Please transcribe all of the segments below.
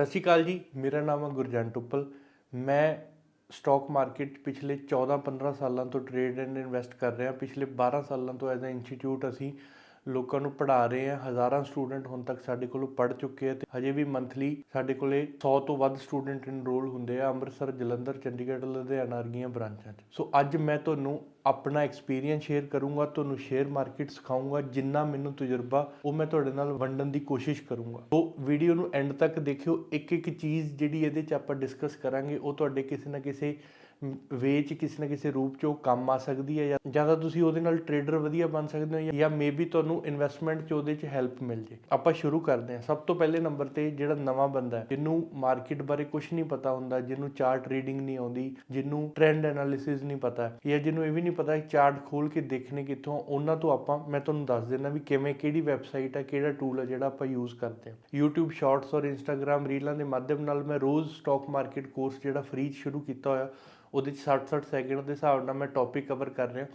ਸਤਿ ਸ਼੍ਰੀ ਅਕਾਲ ਜੀ, ਮੇਰਾ ਨਾਮ ਹੈ ਗੁਰਜੰਟ ਟੁੱਪਲ। ਮੈਂ ਸਟਾਕ ਮਾਰਕੀਟ ਪਿਛਲੇ 14-15 ਸਾਲਾਂ ਤੋਂ ਟ੍ਰੇਡ ਐਂਡ ਇਨਵੈਸਟ ਕਰ ਰਿਹਾ। ਪਿਛਲੇ 12 ਸਾਲਾਂ ਤੋਂ ਐਜ਼ ਅ ਇੰਸਟੀਚਿਊਟ ਅਸੀਂ ਲੋਕਾਂ ਨੂੰ ਪੜ੍ਹਾ ਰਹੇ ਹਾਂ ਹਜ਼ਾਰਾਂ ਸਟੂਡੈਂਟ ਹੁਣ ਤੱਕ ਸਾਡੇ ਕੋਲੋਂ ਪੜ੍ਹ ਚੁੱਕੇ ਆ ਤੇ ਹਜੇ ਵੀ ਮੰਥਲੀ ਸਾਡੇ ਕੋਲੇ 100 ਤੋਂ ਵੱਧ ਸਟੂਡੈਂਟ ਇਨਰੋਲ ਹੁੰਦੇ ਆ ਅੰਮ੍ਰਿਤਸਰ, ਜਲੰਧਰ, ਚੰਡੀਗੜ੍ਹ, ਲੁਧਿਆਣਾ ਵਰਗੀਆਂ ਬ੍ਰਾਂਚਾਂ 'ਚ। ਸੋ ਅੱਜ ਮੈਂ ਤੁਹਾਨੂੰ ਆਪਣਾ ਐਕਸਪੀਰੀਅੰਸ ਸ਼ੇਅਰ ਕਰੂੰਗਾ, ਤੁਹਾਨੂੰ ਸ਼ੇਅਰ ਮਾਰਕੀਟ ਸਿਖਾਊਂਗਾ, ਜਿੰਨਾ ਮੈਨੂੰ ਤਜਰਬਾ, ਉਹ ਮੈਂ ਤੁਹਾਡੇ ਨਾਲ ਵੰਡਣ ਦੀ ਕੋਸ਼ਿਸ਼ ਕਰੂੰਗਾ। ਸੋ ਵੀਡੀਓ ਨੂੰ ਐਂਡ ਤੱਕ ਦੇਖਿਓ। ਇੱਕ ਇੱਕ ਚੀਜ਼ ਜਿਹੜੀ ਇਹਦੇ 'ਚ ਆਪਾਂ ਡਿਸਕਸ ਕਰਾਂਗੇ, ਉਹ ਤੁਹਾਡੇ ਕਿਸੇ ਨਾ ਕਿਸੇ ਵੇ 'ਚ ਕਿਸੇ ਨਾ ਕਿਸੇ ਰੂਪ 'ਚ ਉਹ ਕੰਮ ਆ ਸਕਦੀ ਹੈ ਜਾਂ ਤਾਂ ਤੁਸੀਂ ਉਹਦੇ ਨਾਲ ਟ੍ਰੇਡਰ ਵਧੀਆ ਬਣ ਸਕਦੇ ਹੋ ਜਾਂ- ਜਾਂ ਮੇਬੀ ਤੁਹਾਨੂੰ ਇਨਵੈਸਟਮੈਂਟ 'ਚ ਉਹਦੇ 'ਚ ਹੈਲਪ ਮਿਲ ਜੇ। ਆਪਾਂ ਸ਼ੁਰੂ ਕਰਦੇ ਹਾਂ। ਸਭ ਤੋਂ ਪਹਿਲੇ ਨੰਬਰ ਤੇ ਜਿਹੜਾ ਨਵਾਂ ਬੰਦਾ ਹੈ, ਜਿਹਨੂੰ ਮਾਰਕੀਟ ਬਾਰੇ ਕੁਝ ਨਹੀਂ ਪਤਾ ਹੁੰਦਾ, ਜਿਹਨੂੰ ਚਾਰਟ ਰੀਡਿੰਗ ਨਹੀਂ ਆਉਂਦੀ, ਜਿਹਨੂੰ ਟ੍ਰੈਂਡ ਐਨਾਲਿਸਿਸ ਨਹੀਂ ਪਤਾ ਜਾਂ ਜਿਹਨੂੰ ਇਹ ਵੀ ਨਹੀਂ ਪਤਾ ਚਾਰਟ ਖੋਲ ਕੇ ਦੇਖਣੇ ਕਿੱਥੋਂ, ਉਹਨਾਂ ਤੋਂ ਆਪਾਂ, ਮੈਂ ਤੁਹਾਨੂੰ ਦੱਸ ਦਿੰਦਾ ਵੀ ਕਿਵੇਂ ਕਿਹੜੀ ਵੈਬਸਾਈਟ ਹੈ, ਕਿਹੜਾ ਟੂਲ ਹੈ ਜਿਹੜਾ ਆਪਾਂ ਯੂਜ਼ ਕਰਦੇ ਹਾਂ। YouTube ਸ਼ਾਰਟਸ ਔਰ Instagram ਰੀਲਾਂ ਦੇ ਮਾਧਿਅਮ ਨਾਲ ਮੈਂ ਰੋਜ਼ ਸਟਾਕ ਮਾਰਕੀਟ ਕੋਰਸ ਜਿਹੜਾ ਫ੍ਰੀ ਸ਼ੁਰੂ ਕੀਤਾ ਹੋਇਆ ਉਹਦੇ 'ਚ 60-60 ਸੈਕਿੰਡ ਦੇ ਹਿਸਾਬ ਨਾਲ ਮੈਂ ਟੌਪਿਕ ਕਵਰ ਕਰ ਰਿਹਾ।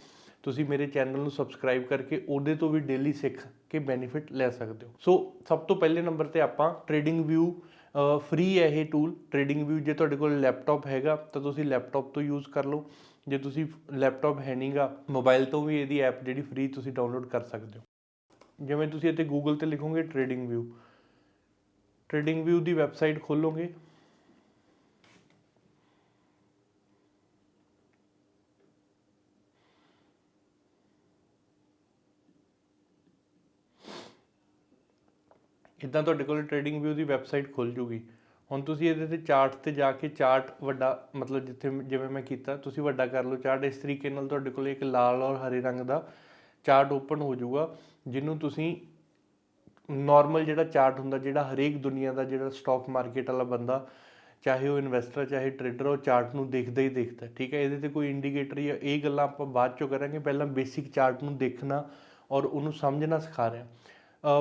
ਤੁਸੀਂ ਮੇਰੇ ਚੈਨਲ ਨੂੰ ਸਬਸਕ੍ਰਾਈਬ ਕਰਕੇ ਉਹਦੇ ਤੋਂ ਵੀ ਡੇਲੀ ਸਿੱਖ ਕੇ ਬੈਨੀਫਿਟ ਲੈ ਸਕਦੇ ਹੋ। ਸੋ ਸਭ ਤੋਂ ਪਹਿਲੇ ਨੰਬਰ ਤੇ ਆਪਾਂ ਟ੍ਰੇਡਿੰਗ ਵਿਊ ਫ੍ਰੀ ਹੈ ਇਹ ਟੂਲ ਟ੍ਰੇਡਿੰਗ ਵਿਊ ਜੇ ਤੁਹਾਡੇ ਕੋਲ ਲੈਪਟਾਪ ਹੈਗਾ, ਤਾਂ ਤੁਸੀਂ ਲੈਪਟਾਪ ਤੋਂ ਯੂਜ਼ ਕਰ ਲਓ। ਜੇ ਤੁਸੀਂ ਲੈਪਟਾਪ ਹੈ ਨਹੀਂਗਾ ਮੋਬਾਈਲ ਤੋਂ ਵੀ ਇਹਦੀ ਐਪ ਜਿਹੜੀ ਫ੍ਰੀ ਤੁਸੀਂ ਡਾਊਨਲੋਡ ਕਰ ਸਕਦੇ ਹੋ। ਜਿਵੇਂ ਤੁਸੀਂ ਇੱਥੇ ਗੂਗਲ ਤੇ ਲਿਖੋਗੇ ਟ੍ਰੇਡਿੰਗ ਵਿਊ ਟ੍ਰੇਡਿੰਗ ਵਿਊ ਦੀ ਵੈਬਸਾਈਟ ਖੋਲੋਗੇ ਇਦਾਂ ਤੁਹਾਡੇ ਕੋਲ ਟ੍ਰੇਡਿੰਗ ਵਿਊ ਦੀ ਵੈਬਸਾਈਟ ਖੁੱਲ ਜੂਗੀ। ਹੁਣ ਤੁਸੀਂ ਇਹਦੇ ਤੇ ਚਾਰਟ ਤੇ ਜਾ ਕੇ ਚਾਰਟ ਵੱਡਾ, ਮਤਲਬ ਜਿੱਥੇ ਜਿਵੇਂ ਮੈਂ ਕੀਤਾ, ਤੁਸੀਂ ਵੱਡਾ ਕਰ ਲਓ ਚਾਰਟ ਇਸ ਤਰੀਕੇ ਨਾਲ ਤੁਹਾਡੇ ਕੋਲ ਇੱਕ ਲਾਲ ਔਰ ਹਰੇ ਰੰਗ ਦਾ ਚਾਰਟ ਓਪਨ ਹੋ ਜਾਊਗਾ ਜਿਹਨੂੰ ਤੁਸੀਂ ਨਾਰਮਲ ਜਿਹੜਾ ਚਾਰਟ ਹੁੰਦਾ, ਜਿਹੜਾ ਹਰੇਕ ਦੁਨੀਆ ਦਾ ਜਿਹੜਾ ਸਟਾਕ ਮਾਰਕੀਟ ਵਾਲਾ ਬੰਦਾ, ਚਾਹੇ ਉਹ ਇਨਵੈਸਟਰ ਚਾਹੇ ਟ੍ਰੇਡਰ ਉਹ ਚਾਰਟ ਨੂੰ ਦੇਖਦਾ ਹੀ ਦੇਖਦਾ ਠੀਕ ਹੈ? ਇਹਦੇ ਤੇ ਕੋਈ ਇੰਡੀਕੇਟਰ ਜਾਂ ਇਹ ਗੱਲਾਂ ਆਪਾਂ ਬਾਅਦ ਚੋਂ ਕਰਾਂਗੇ। ਪਹਿਲਾਂ ਬੇਸਿਕ ਚਾਰਟ ਨੂੰ ਦੇਖਣਾ ਔਰ ਉਹਨੂੰ ਸਮਝਣਾ ਸਿਖਾ ਰਿਹਾ।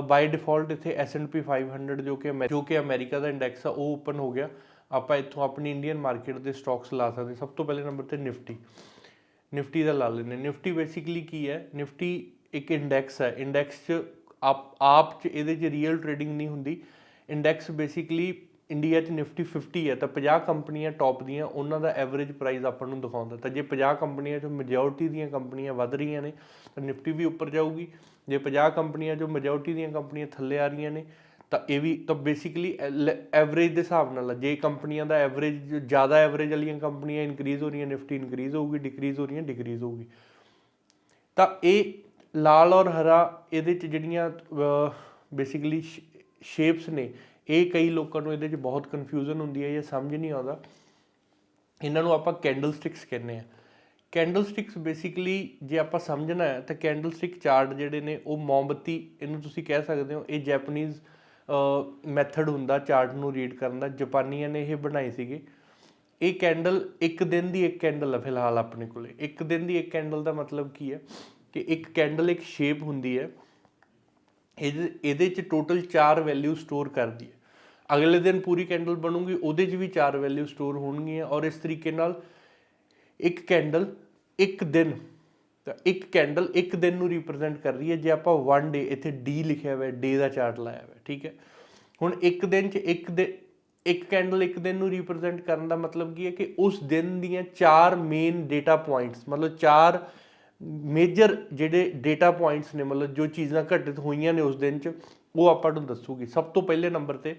ਬਾਈ ਡਿਫਾਲਟ ਇੱਥੇ S&P 500 ਜੋ ਕਿ ਅਮੈ- ਜੋ ਕਿ ਅਮਰੀਕਾ ਦਾ ਇੰਡੈਕਸ ਆ, ਉਹ ਓਪਨ ਹੋ ਗਿਆ। ਆਪਾਂ ਇੱਥੋਂ ਆਪਣੀ ਇੰਡੀਅਨ ਮਾਰਕੀਟ ਦੇ ਸਟਾਕਸ ਲਾ ਸਕਦੇ ਸਭ ਤੋਂ ਪਹਿਲੇ ਨੰਬਰ ਤੇ ਨਿਫਟੀ ਨਿਫਟੀ ਦਾ ਲਾ ਲੈਂਦੇ ਨਿਫਟੀ ਬੇਸਿਕਲੀ ਕੀ ਹੈ? ਨਿਫਟੀ ਇੱਕ ਇੰਡੈਕਸ ਹੈ। ਇੰਡੈਕਸ 'ਚ ਆਪ ਆਪ 'ਚ ਇਹਦੇ 'ਚ ਰੀਅਲ ਟ੍ਰੇਡਿੰਗ ਨਹੀਂ ਹੁੰਦੀ। ਇੰਡੈਕਸ ਬੇਸਿਕਲੀ ਇੰਡੀਆ 'ਚ ਨਿਫਟੀ 50 ਹੈ। ਤਾਂ 50 ਕੰਪਨੀਆਂ ਟੌਪ ਦੀਆਂ, ਉਹਨਾਂ ਦਾ ਐਵਰੇਜ ਪ੍ਰਾਈਸ ਆਪਾਂ ਨੂੰ ਦਿਖਾਉਂਦਾ। ਤਾਂ ਜੇ 50 ਕੰਪਨੀਆਂ 'ਚੋਂ ਮੈਜੋਰਟੀ ਦੀਆਂ ਕੰਪਨੀਆਂ ਵੱਧ ਰਹੀਆਂ ਨੇ, ਤਾਂ ਨਿਫਟੀ ਵੀ ਉੱਪਰ ਜਾਊਗੀ। ਜੇ 50 ਕੰਪਨੀਆਂ ਜੋ ਮੈਜੋਰਟੀ ਦੀਆਂ ਕੰਪਨੀਆਂ ਥੱਲੇ ਆ ਰਹੀਆਂ ਨੇ, ਤਾਂ ਇਹ ਵੀ, ਤਾਂ ਬੇਸਿਕਲੀ ਐਵਰੇਜ ਦੇ ਹਿਸਾਬ ਨਾਲ ਜੇ ਕੰਪਨੀਆਂ ਦਾ ਐਵਰੇਜ ਜ਼ਿਆਦਾ ਐਵਰੇਜ ਵਾਲੀਆਂ ਕੰਪਨੀਆਂ ਇਨਕਰੀਜ਼ ਹੋ ਰਹੀਆਂ ਨਿਫਟੀ ਇਨਕਰੀਜ਼ ਹੋਊਗੀ ਡਿਕਰੀਜ਼ ਹੋ ਰਹੀਆਂ ਡਿਕਰੀਜ਼ ਹੋਊਗੀ। ਤਾਂ ਇਹ ਲਾਲ ਔਰ ਹਰਾ ਇਹਦੇ ਚ ਜਿਹੜੀਆਂ ਬੇਸਿਕਲੀ ਸ਼ੇਪਸ ਨੇ, ਇਹ ਕਈ ਲੋਕਾਂ ਨੂੰ ਇਹਦੇ ਚ ਬਹੁਤ ਕਨਫਿਊਜ਼ਨ ਹੁੰਦੀ ਹੈ ਜਾਂ ਸਮਝ ਨਹੀਂ ਆਉਂਦਾ। ਇਹਨਾਂ ਨੂੰ ਆਪਾਂ ਕੈਂਡਲ ਸਟਿਕਸ ਕਹਿੰਦੇ ਆ। ਕੈਂਡਲ ਸਟਿਕਸ ਬੇਸਿਕਲੀ ਜੇ ਆਪਾਂ ਸਮਝਣਾ ਹੈ, ਤਾਂ ਕੈਂਡਲ ਸਟਿਕ ਚਾਰਟ ਜਿਹੜੇ ਨੇ, ਉਹ ਮੋਮਬੱਤੀ, ਇਹਨੂੰ ਤੁਸੀਂ ਕਹਿ ਸਕਦੇ ਹੋ, ਇਹ ਜੈਪਨੀਜ਼ ਮੈਥਡ ਹੁੰਦਾ ਚਾਰਟ ਨੂੰ ਰੀਡ ਕਰਨ ਦਾ ਜਾਪਾਨੀਆਂ ਨੇ ਇਹ ਬਣਾਏ ਸੀਗੇ। ਇਹ ਕੈਂਡਲ ਇੱਕ ਦਿਨ ਦੀ ਇੱਕ ਕੈਂਡਲ ਹੈ ਫਿਲਹਾਲ ਆਪਣੇ ਕੋਲੇ। ਇੱਕ ਦਿਨ ਦੀ ਇੱਕ ਕੈਂਡਲ ਦਾ ਮਤਲਬ ਕੀ ਹੈ ਕਿ ਇੱਕ ਕੈਂਡਲ ਇੱਕ ਸ਼ੇਪ ਹੁੰਦੀ ਹੈ, ਇਹਦੇ ਇਹਦੇ ਚ ਟੋਟਲ 4 ਵੈਲਿਊ ਸਟੋਰ ਕਰਦੀ ਹੈ। ਅਗਲੇ ਦਿਨ ਪੂਰੀ ਕੈਂਡਲ ਬਣੂਗੀ, ਉਹਦੇ 'ਚ ਵੀ 4 ਵੈਲਿਊ ਸਟੋਰ ਹੋਣਗੀਆਂ ਔਰ ਇਸ ਤਰੀਕੇ ਨਾਲ ਇੱਕ ਕੈਂਡਲ ਇੱਕ ਦਿਨ, ਤਾਂ ਇੱਕ ਕੈਂਡਲ ਇੱਕ ਦਿਨ ਨੂੰ ਰਿਪਰੈਜ਼ੈਂਟ ਕਰ ਰਹੀ ਹੈ, ਜੇ ਆਪਾਂ 1 ਡੇ ਇੱਥੇ ਡੀ ਲਿਖਿਆ ਹੋਇਆ ਡੇ ਦਾ ਚਾਰਟ ਲਾਇਆ ਹੋਇਆ, ਠੀਕ ਹੈ? ਹੁਣ ਇੱਕ ਦਿਨ 'ਚ ਇੱਕ ਦੇ, ਇੱਕ ਕੈਂਡਲ ਇੱਕ ਦਿਨ ਨੂੰ ਰਿਪਰੈਜ਼ੈਂਟ ਕਰਨ ਦਾ ਮਤਲਬ ਕੀ ਹੈ ਕਿ ਉਸ ਦਿਨ ਦੀਆਂ ਚਾਰ ਮੇਨ ਡੇਟਾ ਪੁਆਇੰਟਸ ਮਤਲਬ ਚਾਰ ਮੇਜਰ ਜਿਹੜੇ ਡੇਟਾ ਪੁਆਇੰਟਸ ਨੇ, ਮਤਲਬ ਜੋ ਚੀਜ਼ਾਂ ਘਟਿਤ ਹੋਈਆਂ ਨੇ ਉਸ ਦਿਨ 'ਚ, ਉਹ ਆਪਾਂ ਨੂੰ ਦੱਸੂਗੀ। ਸਭ ਤੋਂ ਪਹਿਲੇ ਨੰਬਰ ਤੇ,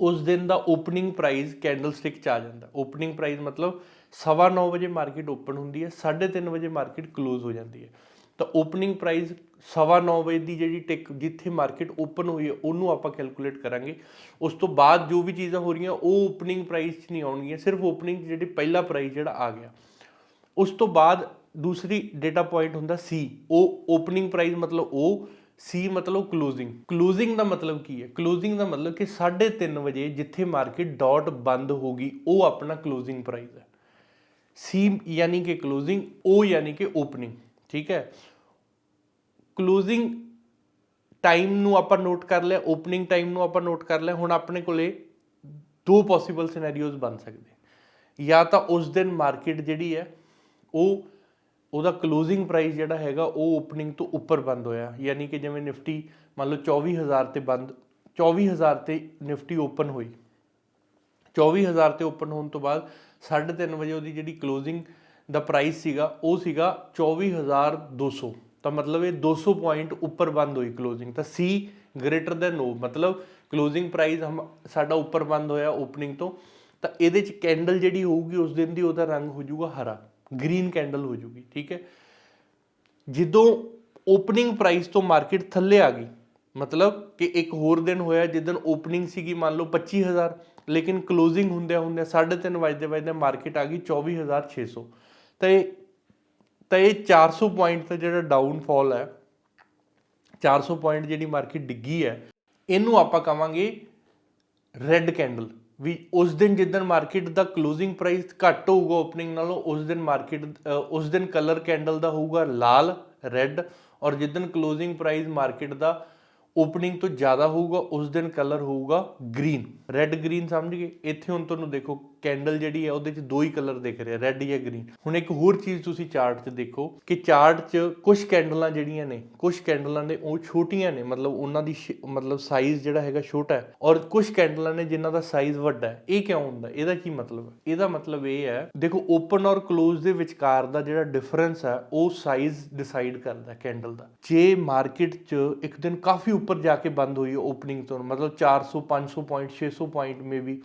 ਉਸ ਦਿਨ ਦਾ ਓਪਨਿੰਗ ਪ੍ਰਾਈਸ ਕੈਂਡਲ ਸਟਿਕ ਚ ਆ ਜਾਂਦਾ। ਓਪਨਿੰਗ ਪ੍ਰਾਈਸ ਮਤਲਬ 9:30 ਵਜੇ ਮਾਰਕੀਟ ਓਪਨ ਹੁੰਦੀ ਹੈ 3:30 ਵਜੇ ਮਾਰਕੀਟ ਕਲੋਜ਼ ਹੋ ਜਾਂਦੀ ਹੈ। ਤਾਂ ਓਪਨਿੰਗ ਪ੍ਰਾਈਸ 9:30 ਵਜੇ ਦੀ ਜਿਹੜੀ ਟਿਕ ਜਿੱਥੇ ਮਾਰਕੀਟ ਓਪਨ ਹੋਈ ਹੈ, ਉਹਨੂੰ ਆਪਾਂ ਕੈਲਕੂਲੇਟ ਕਰਾਂਗੇ। ਉਸ ਤੋਂ ਬਾਅਦ ਜੋ ਵੀ ਚੀਜ਼ਾਂ ਹੋ ਰਹੀਆਂ, ਉਹ ਓਪਨਿੰਗ ਪ੍ਰਾਈਸ 'ਚ ਨਹੀਂ ਆਉਣਗੀਆਂ, ਸਿਰਫ ਓਪਨਿੰਗ ਜਿਹੜੀ ਪਹਿਲਾ ਪ੍ਰਾਈਸ ਜਿਹੜਾ ਆ ਗਿਆ। ਉਸ ਤੋਂ ਬਾਅਦ ਦੂਸਰੀ ਡੇਟਾ ਪੁਆਇੰਟ ਹੁੰਦਾ ਸੀ ਉਹ ਓਪਨਿੰਗ ਪ੍ਰਾਈਸ ਮਤਲਬ ਉਹ ਸੀ ਮਤਲਬ ਕਲੋਜ਼ਿੰਗ ਕਲੋਜ਼ਿੰਗ ਦਾ ਮਤਲਬ ਕੀ ਹੈ? ਕਲੋਜ਼ਿੰਗ ਦਾ ਮਤਲਬ ਕਿ 3:30 ਵਜੇ ਜਿੱਥੇ ਮਾਰਕੀਟ ਡਾਟ ਬੰਦ ਹੋਗੀ ਉਹ ਆਪਣਾ ਕਲੋਜ਼ਿੰਗ ਪ੍ਰਾਈਸ ਹੈ। ਸੀ ਯਾਨੀ ਕਿ ਕਲੋਜ਼ਿੰਗ ਉਹ ਯਾਨੀ ਕਿ ਓਪਨਿੰਗ ਠੀਕ ਹੈ ਕਲੋਜ਼ਿੰਗ ਟਾਈਮ ਨੂੰ ਆਪਾਂ ਨੋਟ ਕਰ ਲਿਆ ਓਪਨਿੰਗ ਟਾਈਮ ਨੂੰ ਆਪਾਂ ਨੋਟ ਕਰ ਲਿਆ ਹੁਣ ਆਪਣੇ ਕੋਲੇ ਦੋ ਪੋਸੀਬਲ ਸਿਨੈਰੀਓਜ਼ ਬਣ ਸਕਦੇ ਜਾਂ ਤਾਂ ਉਸ ਦਿਨ ਮਾਰਕੀਟ ਜਿਹੜੀ ਹੈ ਉਹ ਉਹਦਾ ਕਲੋਜ਼ਿੰਗ ਪ੍ਰਾਈਸ ਜਿਹੜਾ ਹੈਗਾ ਉਹ ਓਪਨਿੰਗ ਤੋਂ ਉੱਪਰ ਬੰਦ ਹੋਇਆ ਯਾਨੀ ਕਿ ਜਿਵੇਂ ਨਿਫਟੀ ਮੰਨ ਲਓ 24000 ਤੇ ਬੰਦ 24000 ਤੇ ਨਿਫਟੀ ਓਪਨ ਹੋਈ 24000 ਤੇ ਓਪਨ ਹੋਣ ਤੋਂ ਬਾਅਦ 3:30 ਵਜੇ ਉਹਦੀ ਜਿਹੜੀ ਕਲੋਜ਼ਿੰਗ ਦਾ ਪ੍ਰਾਈਸ ਸੀਗਾ, ਉਹ ਸੀਗਾ 24200 ਤਾਂ ਮਤਲਬ ਇਹ 200 ਪੁਆਇੰਟ ਉੱਪਰ ਬੰਦ ਹੋਈ ਕਲੋਜ਼ਿੰਗ ਤਾਂ ਸੀ ਗ੍ਰੇਟਰ ਦੈਨ O, ਮਤਲਬ ਕਲੋਜ਼ਿੰਗ ਪ੍ਰਾਈਸ ਹਮ ਸਾਡਾ ਉੱਪਰ ਬੰਦ ਹੋਇਆ ਓਪਨਿੰਗ ਤੋਂ। ਤਾਂ ਇਹਦੇ ਚ ਕੈਂਡਲ ਜਿਹੜੀ ਹੋਊਗੀ, ਉਸ ਦਿਨ ਦੀ ਉਹਦਾ ਰੰਗ ਹੋ ਜਾਊਗਾ ਹਰਾ। ਗ੍ਰੀਨ ਕੈਂਡਲ ਹੋ ਜਾਊਗੀ, ਠੀਕ ਹੈ? ਜਦੋਂ ਓਪਨਿੰਗ ਪ੍ਰਾਈਸ ਤੋਂ ਮਾਰਕੀਟ ਥੱਲੇ ਆ ਗਈ, ਮਤਲਬ ਕਿ ਇੱਕ ਹੋਰ ਦਿਨ ਹੋਇਆ ਜਿੱਦਨ ਓਪਨਿੰਗ ਸੀਗੀ ਮੰਨ ਲਓ 25000 ਲੇਕਿਨ ਕਲੋਜ਼ਿੰਗ ਹੁੰਦਿਆਂ ਹੁੰਦਿਆਂ 3:30 ਵਜੇ ਵਜੇ ਮਾਰਕੀਟ ਆ ਗਈ 24600 ਤਾਂ ਇਹ ਤਾਂ ਇਹ 400 ਪੁਆਇੰਟ ਦਾ ਜਿਹੜਾ ਡਾਊਨਫਾਲ ਹੈ 400 ਪੁਆਇੰਟ ਜਿਹੜੀ ਮਾਰਕੀਟ ਡਿੱਗੀ ਹੈ, ਇਹਨੂੰ ਆਪਾਂ ਕਵਾਂਗੇ ਰੈੱਡ ਕੈਂਡਲ ਵੀ ਉਸ ਦਿਨ ਜਿੱਦਣ ਮਾਰਕੀਟ ਦਾ ਕਲੋਜ਼ਿੰਗ ਪ੍ਰਾਈਸ ਘੱਟ ਹੋਊਗਾ ਓਪਨਿੰਗ ਨਾਲੋਂ, ਉਸ ਦਿਨ ਮਾਰਕੀਟ ਉਸ ਦਿਨ ਕਲਰ ਕੈਂਡਲ ਦਾ ਹੋਊਗਾ ਲਾਲ ਰੈੱਡ ਔਰ ਜਿੱਦਣ ਕਲੋਜ਼ਿੰਗ ਪ੍ਰਾਈਸ ਮਾਰਕੀਟ ਦਾ ਓਪਨਿੰਗ ਤੋਂ ਜ਼ਿਆਦਾ ਹੋਊਗਾ, ਉਸ ਦਿਨ ਕਲਰ ਹੋਊਗਾ ਗ੍ਰੀਨ ਰੈੱਡ ਗ੍ਰੀਨ ਸਮਝ ਗਏ? ਇੱਥੇ ਹੁਣ ਤੁਹਾਨੂੰ ਦੇਖੋ ਕੈਂਡਲ ਜਿਹੜੀ ਹੈ ਉਹਦੇ 'ਚ ਦੋ ਹੀ ਕਲਰ ਦਿਖ ਰਿਹਾ ਰੈੱਡ ਜਾਂ ਗ੍ਰੀਨ ਹੁਣ ਇੱਕ ਹੋਰ ਚੀਜ਼ ਤੁਸੀਂ ਚਾਰਟ 'ਚ ਦੇਖੋ ਕਿ ਚਾਰਟ 'ਚ ਕੁਝ ਕੈਂਡਲਾਂ ਜਿਹੜੀਆਂ ਨੇ ਕੁਝ ਕੈਂਡਲਾਂ ਨੇ ਉਹ ਛੋਟੀਆਂ ਨੇ, ਮਤਲਬ ਉਹਨਾਂ ਦੀ ਸ਼- ਮਤਲਬ ਸਾਈਜ਼ ਜਿਹੜਾ ਹੈਗਾ ਛੋਟਾ ਹੈ ਔਰ ਕੁਝ ਕੈਂਡਲਾਂ ਨੇ ਜਿਨ੍ਹਾਂ ਦਾ ਸਾਈਜ਼ ਵੱਡਾ ਹੈ। ਇਹ ਕਿਉਂ ਹੁੰਦਾ? ਇਹਦਾ ਕੀ ਮਤਲਬ ਹੈ? ਇਹਦਾ ਮਤਲਬ ਇਹ ਹੈ, ਦੇਖੋ ਓਪਨ ਔਰ ਕਲੋਜ਼ ਦੇ ਵਿਚਕਾਰ ਦਾ ਜਿਹੜਾ ਡਿਫਰੈਂਸ ਹੈ, ਉਹ ਸਾਈਜ਼ ਡਿਸਾਈਡ ਕਰਦਾ ਕੈਂਡਲ ਦਾ। ਜੇ ਮਾਰਕੀਟ 'ਚ ਇੱਕ ਦਿਨ ਕਾਫੀ ਉੱਪਰ ਜਾ ਕੇ ਬੰਦ ਹੋਈ ਓਪਨਿੰਗ ਤੋਂ, ਮਤਲਬ 400 500 ਪੁਆਇੰਟ 600 ਪੁਆਇੰਟ ਮੇਬੀ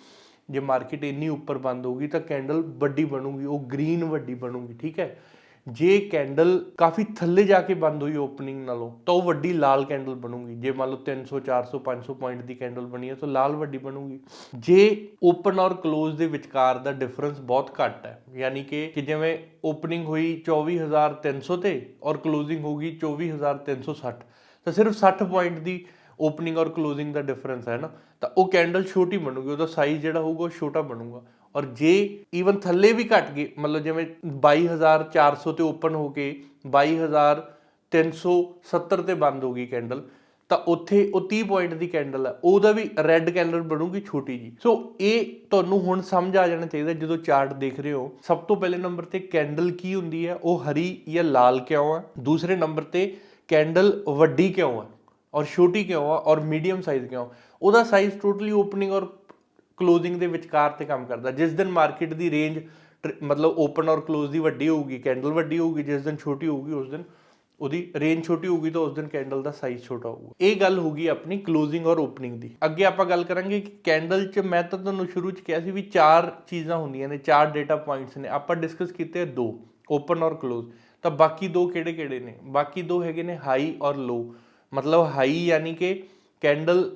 ਜੇ ਮਾਰਕੀਟ ਇੰਨੀ ਉੱਪਰ ਬੰਦ ਹੋਊਗੀ ਤਾਂ ਕੈਂਡਲ ਵੱਡੀ ਬਣੂਗੀ, ਉਹ ਗ੍ਰੀਨ ਵੱਡੀ ਬਣੂਗੀ, ਠੀਕ ਹੈ? ਜੇ ਕੈਂਡਲ ਕਾਫੀ ਥੱਲੇ ਜਾ ਕੇ ਬੰਦ ਹੋਈ ਓਪਨਿੰਗ ਨਾਲੋਂ, ਤਾਂ ਉਹ ਵੱਡੀ ਲਾਲ ਕੈਂਡਲ ਬਣੂਗੀ। ਜੇ ਮੰਨ ਲਓ 300 400 500 ਪੁਆਇੰਟ ਦੀ ਕੈਂਡਲ ਬਣੀ ਹੈ, ਤਾਂ ਲਾਲ ਵੱਡੀ ਬਣੂਗੀ। ਜੇ ਓਪਨ ਔਰ ਕਲੋਜ਼ ਦੇ ਵਿਚਕਾਰ ਦਾ ਡਿਫਰੈਂਸ ਬਹੁਤ ਘੱਟ ਹੈ, ਯਾਨੀ ਕਿ ਜਿਵੇਂ ਓਪਨਿੰਗ ਹੋਈ 24300 ਤੇ ਔਰ ਕਲੋਜ਼ਿੰਗ ਹੋਗੀ 24360 ਤਾਂ ਸਿਰਫ 60 ਪੁਆਇੰਟ ਦੀ ਓਪਨਿੰਗ ਔਰ ਕਲੋਜ਼ਿੰਗ ਦਾ ਡਿਫਰੈਂਸ ਹੈ ਨਾ, ਤਾਂ ਉਹ ਕੈਂਡਲ ਛੋਟੀ ਬਣੂਗੀ, ਉਹਦਾ ਸਾਈਜ਼ ਜਿਹੜਾ ਹੋਊਗਾ ਉਹ ਛੋਟਾ ਬਣੂਗਾ। ਔਰ ਜੇ ਈਵਨ ਥੱਲੇ ਵੀ ਘਟ ਗਏ, ਮਤਲਬ ਜਿਵੇਂ 22400 ਤੇ ਓਪਨ ਹੋ ਕੇ 22370 ਤੇ ਬੰਦ ਹੋ ਗਈ ਕੈਂਡਲ ਤਾਂ ਉੱਥੇ ਉਹ 30 ਪੁਆਇੰਟ ਦੀ ਕੈਂਡਲ ਹੈ, ਉਹਦਾ ਵੀ ਰੈੱਡ ਕੈਂਡਲ ਬਣੂਗੀ ਛੋਟੀ ਜੀ ਸੋ ਇਹ ਤੁਹਾਨੂੰ ਹੁਣ ਸਮਝ ਆ ਜਾਣਾ ਚਾਹੀਦਾ, ਜਦੋਂ ਚਾਰਟ ਦੇਖ ਰਹੇ ਹੋ, ਸਭ ਤੋਂ ਪਹਿਲੇ ਨੰਬਰ ਤੇ ਕੈਂਡਲ ਕੀ ਹੁੰਦੀ ਹੈ? ਉਹ ਹਰੀ ਜਾਂ ਲਾਲ ਕਿਉਂ ਹੈ? ਦੂਸਰੇ ਨੰਬਰ ਤੇ ਕੈਂਡਲ ਵੱਡੀ ਕਿਉਂ ਹੈ? ਔਰ ਛੋਟੀ ਕਿਉਂ ਆ, ਔਰ ਮੀਡੀਅਮ ਸਾਈਜ਼ ਕਿਉਂ? ਉਹਦਾ ਸਾਈਜ਼ ਟੋਟਲੀ ਓਪਨਿੰਗ ਔਰ ਕਲੋਜ਼ਿੰਗ ਦੇ ਵਿਚਕਾਰ ਤੇ ਕੰਮ ਕਰਦਾ। ਜਿਸ ਦਿਨ ਮਾਰਕੀਟ ਦੀ ਰੇਂਜ ਮਤਲਬ ਓਪਨ ਔਰ ਕਲੋਜ਼ ਦੀ ਵੱਡੀ ਹੋਊਗੀ ਕੈਂਡਲ ਵੱਡੀ ਹੋਊਗੀ, ਜਿਸ ਦਿਨ ਛੋਟੀ ਹੋਊਗੀ, ਉਸ ਦਿਨ ਉਹਦੀ ਰੇਂਜ ਛੋਟੀ ਹੋਊਗੀ, ਤਾਂ ਉਸ ਦਿਨ ਕੈਂਡਲ ਦਾ ਸਾਈਜ਼ ਛੋਟਾ ਹੋਊਗਾ। ਇਹ ਗੱਲ ਹੋਗੀ ਆਪਣੀ ਕਲੋਜ਼ਿੰਗ ਔਰ ਓਪਨਿੰਗ ਦੀ। ਅੱਗੇ ਆਪਾਂ ਗੱਲ ਕਰਾਂਗੇ ਕਿ ਕੈਂਡਲ 'ਚ ਮੈਂ ਤਾਂ ਤੁਹਾਨੂੰ ਸ਼ੁਰੂ 'ਚ ਕਿਹਾ ਸੀ ਵੀ ਚਾਰ ਚੀਜ਼ਾਂ ਹੁੰਦੀਆਂ ਨੇ, ਚਾਰ ਡੇਟਾ ਪੁਆਇੰਟਸ ਨੇ। ਆਪਾਂ ਡਿਸਕਸ ਕੀਤੇ ਦੋ ਓਪਨ ਔਰ ਕਲੋਜ਼ ਤਾਂ ਬਾਕੀ ਦੋ ਕਿਹੜੇ ਕਿਹੜੇ ਨੇ? ਬਾਕੀ ਦੋ ਹੈਗੇ ਨੇ ਹਾਈ ਔਰ ਲੋ ਮਤਲਬ ਹਾਈ ਯਾਨੀ ਕਿ ਕੈਂਡਲ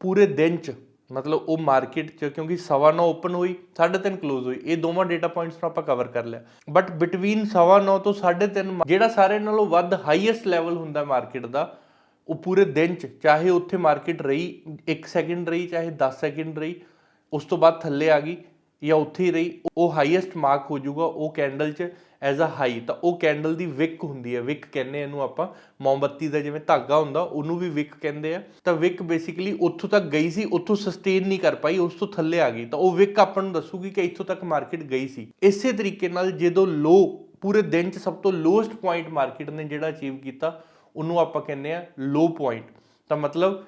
ਪੂਰੇ ਦਿਨ 'ਚ, ਮਤਲਬ ਉਹ ਮਾਰਕੀਟ 'ਚ, ਕਿਉਂਕਿ ਸਵਾ ਨੌ ਓਪਨ ਹੋਈ 3:30 ਕਲੋਜ਼ ਹੋਈ, ਇਹ ਦੋਵਾਂ ਡੇਟਾ ਪੁਆਇੰਟਸ ਨੂੰ ਆਪਾਂ ਕਵਰ ਕਰ ਲਿਆ। ਬਟ ਬਿਟਵੀਨ ਸਵਾ ਨੌ ਤੋਂ 3:30 ਜਿਹੜਾ ਸਾਰੇ ਨਾਲੋਂ ਵੱਧ ਹਾਈਐਸਟ ਲੈਵਲ ਹੁੰਦਾ ਮਾਰਕੀਟ ਦਾ, ਉਹ ਪੂਰੇ ਦਿਨ 'ਚ, ਚਾਹੇ ਉੱਥੇ ਮਾਰਕੀਟ ਰਹੀ 1 ਸੈਕਿੰਡ ਰਹੀ, ਚਾਹੇ 10 ਸੈਕਿੰਡ ਰਹੀ, ਉਸ ਤੋਂ ਬਾਅਦ ਥੱਲੇ ਆ ਗਈ। ਜਾਂ ਉੱਥੇ ਹੀ ਰਹੀ, ਉਹ ਹਾਈਐਸਟ ਮਾਰਕ ਹੋ ਜਾਊਗਾ, ਉਹ ਕੈਂਡਲ 'ਚ ਐਜ਼ ਅ ਹਾਈ ਤਾਂ ਉਹ ਕੈਂਡਲ ਦੀ ਵਿਕ ਹੁੰਦੀ ਹੈ ਵਿਕ ਕਹਿੰਦੇ ਇਹਨੂੰ ਆਪਾਂ, ਮੋਮਬੱਤੀ ਦਾ ਜਿਵੇਂ ਧਾਗਾ ਹੁੰਦਾ, ਉਹਨੂੰ ਵੀ ਵਿਕ ਕਹਿੰਦੇ ਆ। ਤਾਂ ਵਿਕ ਬੇਸਿਕਲੀ ਉੱਥੋਂ ਤੱਕ ਗਈ ਸੀ, ਉੱਥੋਂ ਸਸਟੇਨ ਨਹੀਂ ਕਰ ਪਾਈ, ਉਸ ਤੋਂ ਥੱਲੇ ਆ ਗਈ, ਤਾਂ ਉਹ ਵਿਕ ਆਪਾਂ ਨੂੰ ਦੱਸੂਗੀ ਕਿ ਇੱਥੋਂ ਤੱਕ ਮਾਰਕੀਟ ਗਈ ਸੀ। ਇਸੇ ਤਰੀਕੇ ਨਾਲ ਜਦੋਂ ਲੋ ਪੂਰੇ ਦਿਨ 'ਚ ਸਭ ਤੋਂ ਲੋਐਸਟ ਪੁਆਇੰਟ ਮਾਰਕੀਟ ਨੇ ਜਿਹੜਾ ਅਚੀਵ ਕੀਤਾ, ਉਹਨੂੰ ਆਪਾਂ ਕਹਿੰਦੇ ਆ ਲੋ ਪੁਆਇੰਟ ਤਾਂ ਮਤਲਬ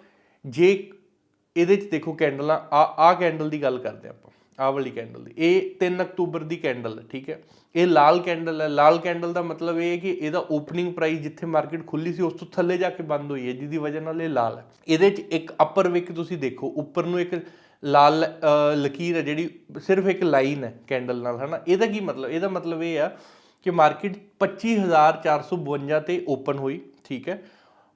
ਜੇ ਇਹਦੇ 'ਚ ਦੇਖੋ ਕੈਂਡਲਾਂ ਆ ਆ ਕੈਂਡਲ ਦੀ ਗੱਲ ਕਰਦੇ ਆਪਾਂ। ਆਹ ਵਾਲੀ ਕੈਂਡਲ ਦੀ। ਇਹ 3 ਅਕਤੂਬਰ ਦੀ ਕੈਂਡਲ ਹੈ, ਠੀਕ ਹੈ? ਇਹ ਲਾਲ ਕੈਂਡਲ ਹੈ। ਲਾਲ ਕੈਂਡਲ ਦਾ ਮਤਲਬ ਇਹ ਹੈ ਕਿ ਇਹਦਾ ਓਪਨਿੰਗ ਪ੍ਰਾਈਸ ਜਿੱਥੇ ਮਾਰਕੀਟ ਖੁੱਲੀ ਸੀ, ਉਸ ਤੋਂ ਥੱਲੇ ਜਾ ਕੇ ਬੰਦ ਹੋਈ ਹੈ, ਜਿਹਦੀ ਵਜ੍ਹਾ ਨਾਲ ਇਹ ਲਾਲ ਹੈ। ਇਹਦੇ 'ਚ ਇੱਕ ਅਪਰ ਵਿਕ ਤੁਸੀਂ ਦੇਖੋ, ਉੱਪਰ ਨੂੰ ਇੱਕ ਲਾਲ ਲਕੀਰ ਹੈ, ਜਿਹੜੀ ਸਿਰਫ ਇੱਕ ਲਾਈਨ ਹੈ ਕੈਂਡਲ ਨਾਲ, ਹਨਾ? ਇਹਦਾ ਕੀ ਮਤਲਬ? ਇਹਦਾ ਮਤਲਬ ਇਹ ਆ ਕਿ ਮਾਰਕੀਟ 25452 ਤੇ ਓਪਨ ਹੋਈ, ਠੀਕ ਹੈ?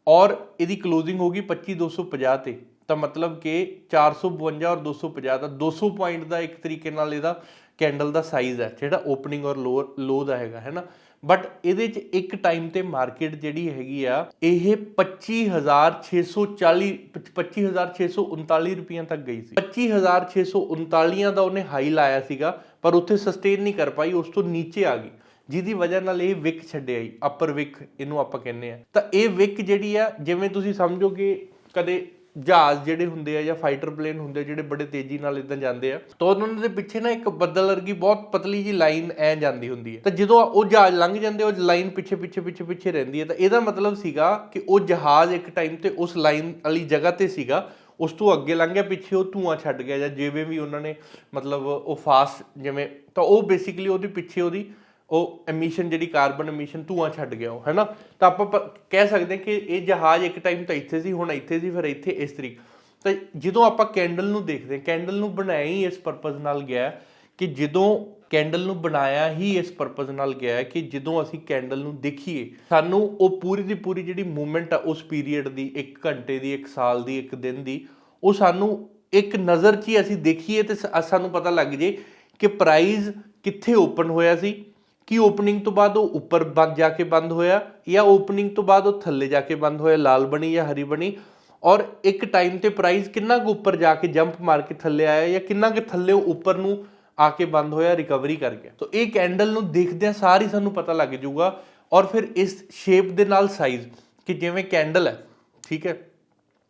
ਔਰ ਇਹਦੀ ਕਲੋਜ਼ਿੰਗ ਹੋਗੀ 25250 ਤੇ। ਤਾਂ ਮਤਲਬ ਕਿ 452 ਔਰ 250 ਦਾ 200 ਪੁਆਇੰਟ ਦਾ ਇੱਕ ਤਰੀਕੇ ਨਾਲ ਇਹਦਾ ਕੈਂਡਲ ਦਾ ਸਾਈਜ਼ ਹੈ, ਜਿਹੜਾ ਓਪਨਿੰਗ ਔਰ ਲੋਅਰ ਲੋ ਦਾ ਹੈਗਾ, ਹੈ ਨਾ? ਬਟ ਇਹਦੇ ਚ ਇੱਕ ਟਾਈਮ ਤੇ ਮਾਰਕੀਟ ਜਿਹੜੀ ਹੈਗੀ ਆ, ਇਹ 25640 25639 ਰੁਪਈਆ ਤੱਕ ਗਈ ਸੀ। 25639 ਦਾ ਉਹਨੇ ਹਾਈ ਲਾਇਆ ਸੀਗਾ, ਪਰ ਉੱਥੇ ਸਸਟੇਨ ਨਹੀਂ ਕਰ ਪਾਈ, ਉਸ ਤੋਂ ਨੀਚੇ ਆ ਗਈ। ਜਿਹਦੀ ਵਜ੍ਹਾ ਨਾਲ ਇਹ ਵਿਕ ਛੱਡਿਆ ਹੀ ਅਪਰ ਵਿਕ, ਇਹਨੂੰ ਆਪਾਂ ਕਹਿੰਦੇ ਆ। ਤਾਂ ਇਹ ਵਿਕ ਜਿਹੜੀ ਆ, ਜਿਵੇਂ ਤੁਸੀਂ ਸਮਝੋ ਕਿ ਕਦੇ ਜਹਾਜ਼ ਜਿਹੜੇ ਹੁੰਦੇ ਆ ਜਾਂ ਫਾਈਟਰ ਪਲੇਨ ਹੁੰਦੇ ਆ ਜਿਹੜੇ ਬੜੇ ਤੇਜ਼ੀ ਨਾਲ ਇਦਾਂ ਜਾਂਦੇ ਆ, ਤਾਂ ਉਹਨਾਂ ਦੇ ਪਿੱਛੇ ਨਾ ਇੱਕ ਬੱਦਲ ਵਰਗੀ ਬਹੁਤ ਪਤਲੀ ਜੀ ਲਾਈਨ ਐ ਜਾਂਦੀ ਹੁੰਦੀ ਹੈ। ਤਾਂ ਜਦੋਂ ਉਹ ਜਹਾਜ਼ ਲੰਘ ਜਾਂਦੇ ਉਹ ਲਾਈਨ ਪਿੱਛੇ ਪਿੱਛੇ ਪਿੱਛੇ ਪਿੱਛੇ ਰਹਿੰਦੀ ਹੈ। ਤਾਂ ਇਹਦਾ ਮਤਲਬ ਸੀਗਾ ਕਿ ਉਹ ਜਹਾਜ਼ ਇੱਕ ਟਾਈਮ ਤੇ ਉਸ ਲਾਈਨ ਵਾਲੀ ਜਗ੍ਹਾ ਤੇ ਸੀਗਾ। ਉਸ ਤੋਂ ਅੱਗੇ ਲੰਘ ਗਿਆ, ਪਿੱਛੇ ਉਹ ਧੂਆਂ ਛੱਡ ਗਿਆ ਜਾਂ ਜਿਵੇਂ ਵੀ ਉਹਨਾਂ ਨੇ ਮਤਲਬ ਉਹ ਫਾਸ ਜਿਵੇਂ ਤਾਂ ਉਹ ਬੇਸਿਕਲੀ ਉਹਦੇ ਪਿੱਛੇ ਉਹਦੀ ਉਹ ਐਮਿਸ਼ਨ ਜਿਹੜੀ ਕਾਰਬਨ ਐਮਿਸ਼ਨ ਧੂਆਂ ਛੱਡ ਗਿਆ ਉਹ, ਹੈਨਾ? ਤਾਂ ਆਪਾਂ ਪ- ਕਹਿ ਸਕਦੇ ਹਾਂ ਕਿ ਇਹ ਜਹਾਜ਼ ਇੱਕ ਟਾਈਮ ਤਾਂ ਇੱਥੇ ਸੀ, ਹੁਣ ਇੱਥੇ ਸੀ, ਫਿਰ ਇੱਥੇ ਇਸ ਤਰੀਕ, ਤਾਂ ਜਦੋਂ ਆਪਾਂ ਕੈਂਡਲ ਨੂੰ ਦੇਖਦੇ ਹਾਂ ਕੈਂਡਲ ਨੂੰ ਬਣਾਇਆ ਹੀ ਇਸ ਪਰਪਸ ਨਾਲ ਗਿਆ ਕਿ ਜਦੋਂ ਕੈਂਡਲ ਨੂੰ ਬਣਾਇਆ ਹੀ ਇਸ ਪਰਪਸ ਨਾਲ ਗਿਆ ਹੈ ਕਿ ਜਦੋਂ ਅਸੀਂ ਕੈਂਡਲ ਨੂੰ ਦੇਖੀਏ, ਸਾਨੂੰ ਉਹ ਪੂਰੀ ਦੀ ਪੂਰੀ ਜਿਹੜੀ ਮੂਵਮੈਂਟ ਆ, ਉਸ ਪੀਰੀਅਡ ਦੀ 1 ਘੰਟੇ ਦੀ 1 ਸਾਲ ਦੀ 1 ਦਿਨ ਦੀ, ਉਹ ਸਾਨੂੰ ਇੱਕ ਨਜ਼ਰ 'ਚ ਹੀ ਅਸੀਂ ਦੇਖੀਏ ਤੇ ਸਾਨੂੰ ਪਤਾ ਲੱਗ ਜੇ ਕਿ ਪ੍ਰਾਈਜ਼ ਕਿੱਥੇ ਓਪਨ ਹੋਇਆ ਸੀ ਕਿ ਓਪਨਿੰਗ ਤੋਂ ਬਾਅਦ ਉਹ ਉੱਪਰ ਬੰਦ ਜਾ ਕੇ ਬੰਦ ਹੋਇਆ ਜਾਂ ਓਪਨਿੰਗ ਤੋਂ ਬਾਅਦ ਉਹ ਥੱਲੇ ਜਾ ਕੇ ਬੰਦ ਹੋਇਆ, ਲਾਲ ਬਣੀ ਜਾਂ ਹਰੀ ਬਣੀ? ਔਰ ਇੱਕ ਟਾਈਮ ਤੇ ਪ੍ਰਾਈਸ ਕਿੰਨਾ ਕੁ ਉੱਪਰ ਜਾ ਕੇ ਜੰਪ ਮਾਰ ਕੇ ਥੱਲੇ ਆਇਆ ਜਾਂ ਕਿੰਨਾ ਕੁ ਥੱਲੇ ਉੱਪਰ ਨੂੰ ਆ ਕੇ ਬੰਦ ਹੋਇਆ ਰਿਕਵਰੀ ਕਰ ਗਿਆ? ਤਾਂ ਇਹ ਕੈਂਡਲ ਨੂੰ ਦੇਖਦਿਆਂ ਸਾਰੀ ਸਾਨੂੰ ਪਤਾ ਲੱਗ ਜਾਊਗਾ। ਔਰ ਫਿਰ ਇਸ ਸ਼ੇਪ ਦੇ ਨਾਲ ਸਾਈਜ਼ ਕਿ ਜਿਵੇਂ ਕੈਂਡਲ ਹੈ, ਠੀਕ ਹੈ,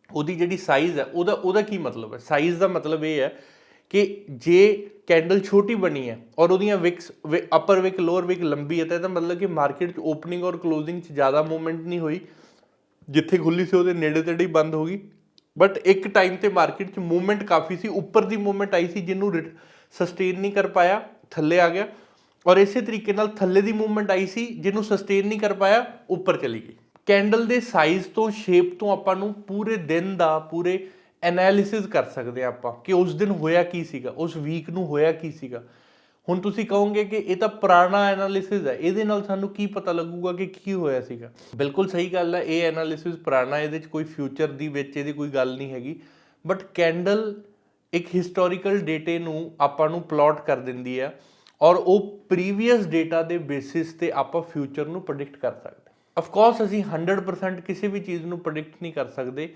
ਉਹਦੀ ਜਿਹੜੀ ਸਾਈਜ਼ ਹੈ, ਉਹਦਾ ਉਹਦਾ ਕੀ ਮਤਲਬ ਹੈ? ਸਾਈਜ਼ ਦਾ ਮਤਲਬ ਇਹ ਹੈ ਕਿ ਜੇ ਕੈਂਡਲ ਛੋਟੀ ਬਣੀ ਹੈ ਔਰ ਉਹਦੀਆਂ ਵਿਕਸ ਅਪਰ ਵਿਕ ਲੋਅਰ ਵਿਕ ਲੰਬੀ ਹੈ, ਤਾਂ ਇਹਦਾ ਮਤਲਬ ਕਿ ਮਾਰਕੀਟ 'ਚ ਓਪਨਿੰਗ ਔਰ ਕਲੋਜ਼ਿੰਗ 'ਚ ਜ਼ਿਆਦਾ ਮੂਵਮੈਂਟ ਨਹੀਂ ਹੋਈ। ਜਿੱਥੇ ਖੁੱਲੀ ਸੀ ਉਹਦੇ ਨੇੜੇ ਤੇੜੇ ਹੀ ਬੰਦ ਹੋ ਗਈ। ਬਟ ਇੱਕ ਟਾਈਮ ਤੇ ਮਾਰਕੀਟ 'ਚ ਮੂਵਮੈਂਟ ਕਾਫੀ ਸੀ, ਉੱਪਰ ਦੀ ਮੂਵਮੈਂਟ ਆਈ ਸੀ ਜਿਹਨੂੰ ਸਸਟੇਨ ਨਹੀਂ ਕਰ ਪਾਇਆ, ਥੱਲੇ ਆ ਗਿਆ। ਔਰ ਇਸੇ ਤਰੀਕੇ ਨਾਲ ਥੱਲੇ ਦੀ ਮੂਵਮੈਂਟ ਆਈ ਸੀ ਜਿਹਨੂੰ ਸਸਟੇਨ ਨਹੀਂ ਕਰ ਪਾਇਆ, ਉੱਪਰ ਚਲੀ ਗਈ। ਕੈਂਡਲ ਦੇ ਸਾਈਜ਼ ਤੋਂ ਸ਼ੇਪ ਤੋਂ ਆਪਾਂ ਨੂੰ ਪੂਰੇ ਦਿਨ ਦਾ, ਪੂਰੇ ਐਨਾਲਿਸਿਸ ਕਰ ਸਕਦੇ ਆ ਆਪਾਂ ਕਿ ਉਸ ਦਿਨ ਹੋਇਆ ਕੀ ਸੀਗਾ, ਉਸ ਵੀਕ ਨੂੰ ਹੋਇਆ ਕੀ ਸੀਗਾ। ਹੁਣ ਤੁਸੀਂ ਕਹੋਗੇ ਕਿ ਇਹ ਤਾਂ ਪੁਰਾਣਾ ਐਨਾਲਿਸਿਸ ਹੈ, ਇਹਦੇ ਨਾਲ ਸਾਨੂੰ ਕੀ ਪਤਾ ਲੱਗੂਗਾ ਕਿ ਕੀ ਹੋਇਆ ਸੀਗਾ। ਬਿਲਕੁਲ ਸਹੀ ਗੱਲ ਹੈ, ਇਹ ਐਨਾਲਿਸਿਸ ਪੁਰਾਣਾ, ਇਹਦੇ 'ਚ ਕੋਈ ਫਿਊਚਰ ਦੀ ਵਿੱਚ ਇਹਦੀ ਕੋਈ ਗੱਲ ਨਹੀਂ ਹੈਗੀ। ਬਟ ਕੈਂਡਲ ਇੱਕ ਹਿਸਟੋਰੀਕਲ ਡੇਟੇ ਨੂੰ ਆਪਾਂ ਨੂੰ ਪਲਾਟ ਕਰ ਦਿੰਦੀ ਹੈ ਔਰ ਉਹ ਪ੍ਰੀਵੀਅਸ ਡੇਟਾ ਦੇ ਬੇਸਿਸ ਤੇ ਆਪਾਂ ਫਿਊਚਰ ਨੂੰ ਪ੍ਰੈਡਿਕਟ ਕਰ ਸਕਦੇ। ਆਫ ਕੋਰਸ ਅਸੀਂ 100% ਕਿਸੇ ਵੀ ਚੀਜ਼ ਨੂੰ ਪ੍ਰੈਡਿਕਟ ਨਹੀਂ ਕਰ ਸਕਦੇ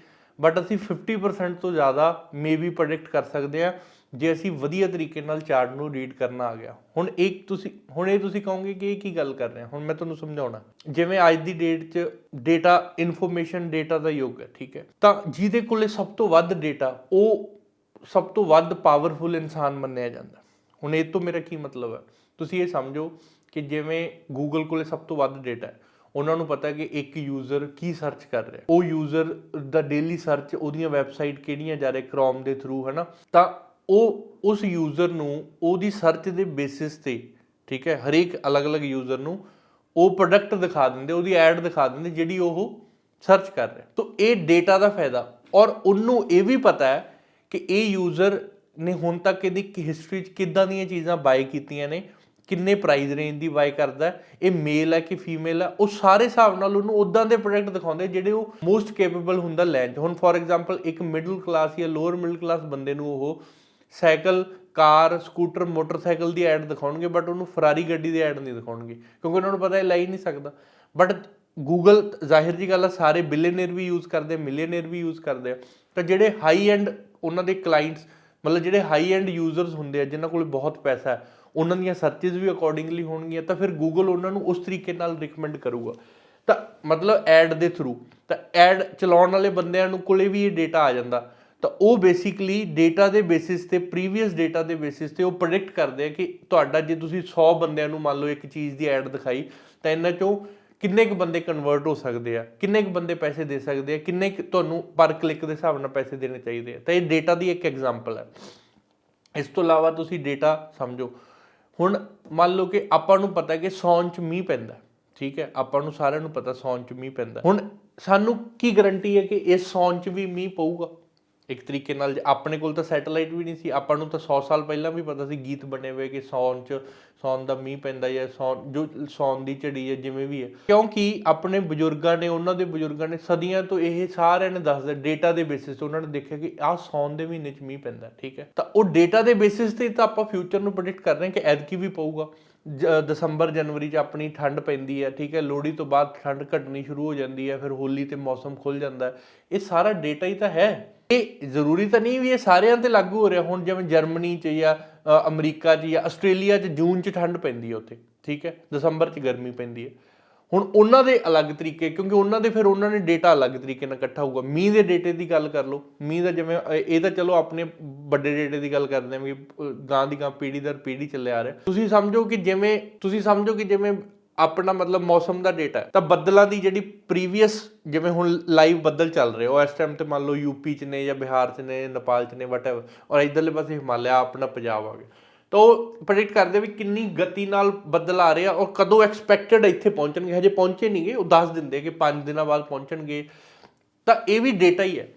ਬਟ ਅਸੀਂ 50% ਤੋਂ ਜ਼ਿਆਦਾ ਮੇਬੀ ਪ੍ਰੈਡਿਕਟ ਕਰ ਸਕਦੇ ਹਾਂ ਜੇ ਅਸੀਂ ਵਧੀਆ ਤਰੀਕੇ ਨਾਲ ਚਾਰਟ ਨੂੰ ਰੀਡ ਕਰਨਾ ਆ ਗਿਆ। ਹੁਣ ਇੱਕ ਤੁਸੀਂ, ਹੁਣ ਇਹ ਤੁਸੀਂ ਕਹੋਗੇ ਕਿ ਇਹ ਕੀ ਗੱਲ ਕਰ ਰਹੇ ਹਾਂ? ਹੁਣ ਮੈਂ ਤੁਹਾਨੂੰ ਸਮਝਾਉਣਾ। ਜਿਵੇਂ ਅੱਜ ਦੀ ਡੇਟ 'ਚ ਡੇਟਾ ਇਨਫੋਰਮੇਸ਼ਨ ਡੇਟਾ ਦਾ ਯੁੱਗ ਹੈ, ਠੀਕ ਹੈ। ਤਾਂ ਜਿਹਦੇ ਕੋਲੇ ਸਭ ਤੋਂ ਵੱਧ ਡੇਟਾ ਉਹ ਸਭ ਤੋਂ ਵੱਧ ਪਾਵਰਫੁਲ ਇਨਸਾਨ ਮੰਨਿਆ ਜਾਂਦਾ। ਹੁਣ ਇਹ ਤੋਂ ਮੇਰਾ ਕੀ ਮਤਲਬ ਹੈ? ਤੁਸੀਂ ਇਹ ਸਮਝੋ ਕਿ ਜਿਵੇਂ ਗੂਗਲ ਕੋਲੇ ਸਭ ਤੋਂ ਵੱਧ ਡੇਟਾ ਹੈ ਉਹਨਾਂ ਨੂੰ ਪਤਾ ਕਿ ਇੱਕ ਯੂਜ਼ਰ ਕੀ ਸਰਚ ਕਰ ਰਿਹਾ। ਉਹ ਯੂਜ਼ਰ ਦਾ ਡੇਲੀ ਸਰਚ ਉਹਦੀਆਂ ਵੈਬਸਾਈਟ ਕਿਹੜੀਆਂ ਜਾ ਰਹੇ ਕ੍ਰੋਮ ਦੇ ਥਰੂ ਹਨਾ? ਤਾਂ ਉਹ ਉਸ ਯੂਜ਼ਰ ਨੂੰ ਉਹਦੀ ਸਰਚ ਦੇ ਬੇਸਿਸ ਤੇ, ਠੀਕ ਹੈ, ਹਰੇਕ ਅਲੱਗ-ਅਲੱਗ ਯੂਜ਼ਰ ਨੂੰ ਉਹ ਪ੍ਰੋਡਕਟ ਦਿਖਾ ਦਿੰਦੇ, ਉਹਦੀ ਐਡ ਦਿਖਾ ਦਿੰਦੇ ਜਿਹੜੀ ਉਹ ਸਰਚ ਕਰ ਰਿਹਾ। ਤਾਂ ਇਹ ਡੇਟਾ ਦਾ ਫਾਇਦਾ। ਔਰ ਉਹਨੂੰ ਇਹ ਵੀ ਪਤਾ ਹੈ ਕਿ ਇਹ ਯੂਜ਼ਰ ਨੇ ਹੁਣ ਤੱਕ ਇਹਦੀ ਹਿਸਟਰੀ 'ਚ ਕਿੱਦਾਂ ਦੀਆਂ ਚੀਜ਼ਾਂ ਬਾਈ ਕੀਤੀਆਂ ਨੇ ਕਿੰਨੇ ਪ੍ਰਾਈਸ ਰੇਂਜ ਦੀ ਬਾਈ ਕਰਦਾ ਇਹ ਮੇਲ ਹੈ ਕਿ ਫੀਮੇਲ ਹੈ, ਉਹ ਸਾਰੇ ਹਿਸਾਬ ਨਾਲ ਉਹਨੂੰ ਉਦਾਂ ਦੇ ਪ੍ਰੋਡਕਟ ਦਿਖਾਉਂਦੇ ਜਿਹੜੇ ਉਹ ਮੋਸਟ ਕੈਪੇਬਲ ਹੁੰਦਾ ਲੈਣ ਹੁਣ ਫੋਰ ਐਗਜ਼ਾਮਪਲ ਇੱਕ ਮਿਡਲ ਕਲਾਸ ਜਾਂ ਲੋਅਰ ਮਿਡਲ ਕਲਾਸ ਬੰਦੇ ਨੂੰ ਉਹ ਸਾਈਕਲ, ਕਾਰ ਸਕੂਟਰ ਮੋਟਰਸਾਈਕਲ ਦੀ ਐਡ ਦਿਖਾਉਣਗੇ ਬਟ ਉਹਨੂੰ ਫਰਾਰੀ ਗੱਡੀ ਦੀ ਐਡ ਨਹੀਂ ਦਿਖਾਉਣਗੇ, ਕਿਉਂਕਿ ਉਹਨਾਂ ਨੂੰ ਪਤਾ ਇਹ ਲੈ ਹੀ ਨਹੀਂ ਸਕਦਾ। ਬਟ ਗੂਗਲ ਜ਼ਾਹਿਰ ਜੀ ਗੱਲ ਆ, ਸਾਰੇ ਬਿਲੀਅਨਰ ਵੀ ਯੂਜ਼ ਕਰਦੇ ਮਿਲੀਅਨਰ ਵੀ ਯੂਜ਼ ਕਰਦੇ ਆ। ਤਾਂ ਜਿਹੜੇ ਹਾਈ ਐਂਡ ਉਹਨਾਂ ਦੇ ਕਲਾਇੰਟਸ ਮਤਲਬ ਜਿਹੜੇ ਹਾਈ ਐਂਡ ਯੂਜ਼ਰਸ ਹੁੰਦੇ ਆ, ਜਿਨ੍ਹਾਂ ਕੋਲ ਬਹੁਤ ਪੈਸਾ ਹੈ ਉਹਨਾਂ ਦੀਆਂ ਸਰਚਸ ਵੀ ਅਕੋਰਡਿੰਗਲੀ ਹੋਣਗੀਆਂ, ਤਾਂ ਫਿਰ ਗੂਗਲ ਉਹਨਾਂ ਨੂੰ ਉਸ ਤਰੀਕੇ ਨਾਲ ਰეკਮੈਂਡ ਕਰੂਗਾ। ਤਾਂ ਮਤਲਬ ਐਡ ਦੇ ਥਰੂ ਤਾਂ ਐਡ ਚਲਾਉਣ ਵਾਲੇ ਬੰਦਿਆਂ ਨੂੰ ਕੋਲੇ ਵੀ ਇਹ ਡੇਟਾ ਆ ਜਾਂਦਾ। ਤਾਂ ਉਹ ਬੇਸਿਕਲੀ ਡੇਟਾ ਦੇ ਬੇਸਿਸ ਤੇ ਪ੍ਰੀਵੀਅਸ ਡੇਟਾ ਦੇ ਬੇਸਿਸ ਤੇ ਉਹ ਪ੍ਰੈਡਿਕਟ ਕਰਦੇ ਆ ਕਿ ਤੁਹਾਡਾ ਜੇ ਤੁਸੀਂ 100 ਬੰਦਿਆਂ ਨੂੰ ਮੰਨ ਲਓ ਇੱਕ ਚੀਜ਼ ਦੀ ਐਡ ਦਿਖਾਈ, ਤਾਂ ਇਹਨਾਂ ਚੋਂ ਕਿੰਨੇ ਕੁ ਬੰਦੇ ਕਨਵਰਟ ਹੋ ਸਕਦੇ ਆ, ਕਿੰਨੇ ਕੁ ਬੰਦੇ ਪੈਸੇ ਦੇ ਸਕਦੇ ਆ, ਕਿੰਨੇ ਕੁ ਤੁਹਾਨੂੰ ਪਰ ਕਲਿੱਕ ਦੇ ਹਿਸਾਬ ਨਾਲ ਪੈਸੇ ਦੇਣੇ ਚਾਹੀਦੇ ਆ। ਤਾਂ ਇਹ ਡੇਟਾ ਦੀ ਇੱਕ ਐਗਜ਼ਾਮਪਲ ਹੈ। ਇਸ ਤੋਂ ਇਲਾਵਾ ਤੁਸੀਂ ਡੇਟਾ ਸਮਝੋ ਹੁਣ ਮੰਨ ਲਓ ਕਿ ਆਪਾਂ ਨੂੰ ਪਤਾ ਕਿ ਸੌਣ ਚ ਮੀਂਹ ਪੈਂਦਾ ਠੀਕ ਹੈ? ਆਪਾਂ ਨੂੰ ਸਾਰਿਆਂ ਨੂੰ ਪਤਾ ਸੌਣ ਚ ਮੀਂਹ ਪੈਂਦਾ ਹੁਣ ਸਾਨੂੰ ਕੀ ਗਾਰੰਟੀ ਹੈ ਕਿ ਇਸ ਸੌਣ ਚ ਵੀ ਮੀਂਹ ਪਊਗਾ? ਇੱਕ ਤਰੀਕੇ ਨਾਲ ਜੇ ਆਪਣੇ ਕੋਲ ਤਾਂ ਸੈਟੇਲਾਈਟ ਵੀ ਨਹੀਂ ਸੀ, ਆਪਾਂ ਨੂੰ ਤਾਂ 100 ਸਾਲ ਪਹਿਲਾਂ ਵੀ ਪਤਾ ਸੀ ਗੀਤ ਬਣੇ ਹੋਏ ਕਿ ਸੌਣ ਚ, ਸੌਣ ਦਾ ਮੀਂਹ ਪੈਂਦਾ ਜਾਂ ਸੌਣ, ਜੋ ਸੌਣ ਦੀ ਝੜੀ ਹੈ, ਜਿਵੇਂ ਵੀ ਹੈ। ਕਿਉਂਕਿ ਆਪਣੇ ਬਜ਼ੁਰਗਾਂ ਨੇ, ਉਹਨਾਂ ਦੇ ਬਜ਼ੁਰਗਾਂ ਨੇ ਸਦੀਆਂ ਤੋਂ ਇਹ ਸਾਰਿਆਂ ਨੇ ਦੱਸਦੇ, ਡੇਟਾ ਦੇ ਬੇਸਿਸ ਤੇ ਉਹਨਾਂ ਨੇ ਦੇਖਿਆ ਕਿ ਆਹ ਸੌਣ ਦੇ ਮਹੀਨੇ ਚ ਮੀਂਹ ਪੈਂਦਾ, ਠੀਕ ਹੈ। ਤਾਂ ਉਹ ਡੇਟਾ ਦੇ ਬੇਸਿਸ ਤੇ ਤਾਂ ਆਪਾਂ ਫਿਊਚਰ ਨੂੰ ਪ੍ਰੈਡਿਕਟ ਕਰ ਰਹੇ ਹਾਂ ਕਿ ਐਤਕੀ ਵੀ ਪਊਗਾ। ਜ- ਦਸੰਬਰ, ਜਨਵਰੀ ਚ ਆਪਣੀ ਠੰਡ ਪੈਂਦੀ ਹੈ, ਠੀਕ ਹੈ। ਲੋਹੜੀ ਤੋਂ ਬਾਅਦ ਠੰਡ ਘਟਣੀ ਸ਼ੁਰੂ ਹੋ ਜਾਂਦੀ ਹੈ, ਫਿਰ ਹੋਲੀ ਤੇ ਮੌਸਮ ਖੁੱਲ ਜਾਂਦਾ ਹੈ। ਇਹ ਸਾਰਾ ਡੇਟਾ ਹੀ ਤਾਂ ਹੈ। ਇਹ ਜ਼ਰੂਰੀ ਤਾਂ ਨਹੀਂ ਵੀ ਇਹ ਸਾਰਿਆਂ ਤੇ ਲਾਗੂ ਹੋ ਰਿਹਾ, ਹੁਣ ਜਿਵੇਂ ਜਰਮਨੀ ਚ ਜਾਂ ਅਮਰੀਕਾ ਚ ਜਾਂ ਆਸਟ੍ਰੇਲੀਆ ਚ ਜੂਨ ਚ ਠੰਡ ਪੈਂਦੀ ਹੈ ਉੱਥੇ, ਠੀਕ ਹੈ? ਦਸੰਬਰ ਚ ਗਰਮੀ ਪੈਂਦੀ ਹੈ ਹੁਣ ਉਹਨਾਂ ਦੇ ਅਲੱਗ ਤਰੀਕੇ, ਕਿਉਂਕਿ ਉਹਨਾਂ ਦੇ ਫਿਰ ਉਹਨਾਂ ਨੇ ਡੇਟਾ ਅਲੱਗ ਤਰੀਕੇ ਨਾਲ ਇਕੱਠਾ ਹੋਊਗਾ। ਮੀਂਹ ਦੇ ਡੇਟੇ ਦੀ ਗੱਲ ਕਰ ਲਓ। ਮੀਂਹ ਦਾ ਜਿਵੇਂ ਇਹ ਤਾਂ ਚਲੋ ਆਪਣੇ ਵੱਡੇ ਡੇਟੇ ਦੀ ਗੱਲ ਕਰਦੇ ਹਾਂ ਵੀ ਗਾਂ ਦੀ ਗਾਂ ਪੀੜੀ ਦਰ ਪੀੜੀ ਚੱਲਿਆ ਆ ਰਿਹਾ। ਤੁਸੀਂ ਸਮਝੋ ਕਿ ਜਿਵੇਂ, ਤੁਸੀਂ ਸਮਝੋ ਕਿ ਜਿਵੇਂ ਆਪਣਾ ਮਤਲਬ ਮੌਸਮ ਦਾ ਡੇਟਾ ਹੈ। ਤਾਂ ਬੱਦਲਾਂ ਦੀ ਜਿਹੜੀ ਪ੍ਰੀਵੀਅਸ ਜਿਵੇਂ ਹੁਣ ਲਾਈਵ ਬੱਦਲ ਚੱਲ ਰਹੇ, ਉਹ ਇਸ ਟਾਈਮ ਤੇ ਮੰਨ ਲਓ ਯੂਪੀ ਚ ਨੇ ਜਾਂ ਬਿਹਾਰ ਚ ਨੇ, ਨੇਪਾਲ ਚ ਨੇ ਵਟਐਵਰ ਔਰ ਇਧਰਲੇ ਪਾਸੇ ਹਿਮਾਲਿਆ, ਆਪਣਾ ਪੰਜਾਬ ਆ ਗਿਆ। ਤਾਂ ਉਹ ਪ੍ਰੈਡਿਕਟ ਕਰਦੇ ਵੀ ਕਿੰਨੀ ਗਤੀ ਨਾਲ ਬੱਦਲ ਆ ਰਹੇ ਆ ਔਰ ਕਦੋਂ ਐਕਸਪੈਕਟਡ ਇੱਥੇ ਪਹੁੰਚਣਗੇ। ਹਜੇ ਪਹੁੰਚੇ ਨਹੀਂਗੇ ਉਹ ਦੱਸ ਦਿੰਦੇ ਕਿ 5 ਦਿਨਾਂ ਬਾਅਦ ਪਹੁੰਚਣਗੇ। ਤਾਂ ਇਹ ਵੀ ਡੇਟਾ ਹੀ ਹੈ।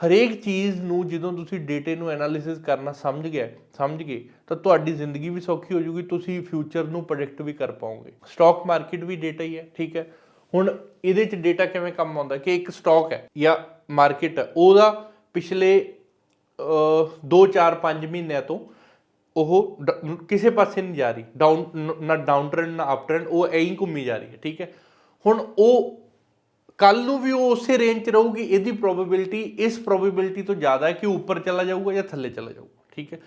ਹਰੇਕ ਚੀਜ਼ ਨੂੰ ਜਦੋਂ ਤੁਸੀਂ ਡੇਟੇ ਨੂੰ ਐਨਾਲਿਸਿਸ ਕਰਨਾ ਸਮਝ ਗਿਆ, ਸਮਝ ਗਏ, ਤਾਂ ਤੁਹਾਡੀ ਜ਼ਿੰਦਗੀ ਵੀ ਸੌਖੀ ਹੋ ਜੂਗੀ ਤੁਸੀਂ ਫਿਊਚਰ ਨੂੰ ਪ੍ਰੈਡਿਕਟ ਵੀ ਕਰ ਪਾਓਗੇ। ਸਟਾਕ ਮਾਰਕੀਟ ਵੀ ਡੇਟਾ ਹੀ ਹੈ, ਠੀਕ ਹੈ? ਹੁਣ ਇਹਦੇ ਚ ਡੇਟਾ ਕਿਵੇਂ ਕੰਮ ਆਉਂਦਾ? ਕਿ ਇੱਕ ਸਟਾਕ ਹੈ ਜਾਂ ਮਾਰਕੀਟ ਹੈ, ਉਹਦਾ ਪਿਛਲੇ 2 4 5 ਮਹੀਨਿਆਂ ਤੋਂ ਉਹ ਡ- ਕਿਸੇ ਪਾਸੇ ਨਹੀਂ ਜਾ ਰਹੀ ਡਾਊਨ ਨਾ ਡਾਊਨ ਟ੍ਰੈਂਡ ਨਾ ਅਪ ਟ੍ਰੈਂਡ ਉਹ ਐਂ ਹੀ ਘੁੰਮੀ ਜਾ ਰਹੀ ਹੈ, ਠੀਕ ਹੈ? ਹੁਣ ਉਹ ਕੱਲ ਨੂੰ ਵੀ ਉਹ ਉਸੇ ਰੇਂਜ 'ਚ ਰਹੂਗੀ, ਇਹਦੀ ਪ੍ਰੋਬੇਬਿਲਿਟੀ ਇਸ ਪ੍ਰੋਬੇਬਿਲਿਟੀ ਤੋਂ ਜ਼ਿਆਦਾ ਹੈ ਕਿ ਉੱਪਰ ਚਲਾ ਜਾਊਗਾ ਜਾਂ ਥੱਲੇ ਚਲਾ ਜਾਊਗਾ, ਠੀਕ ਹੈ?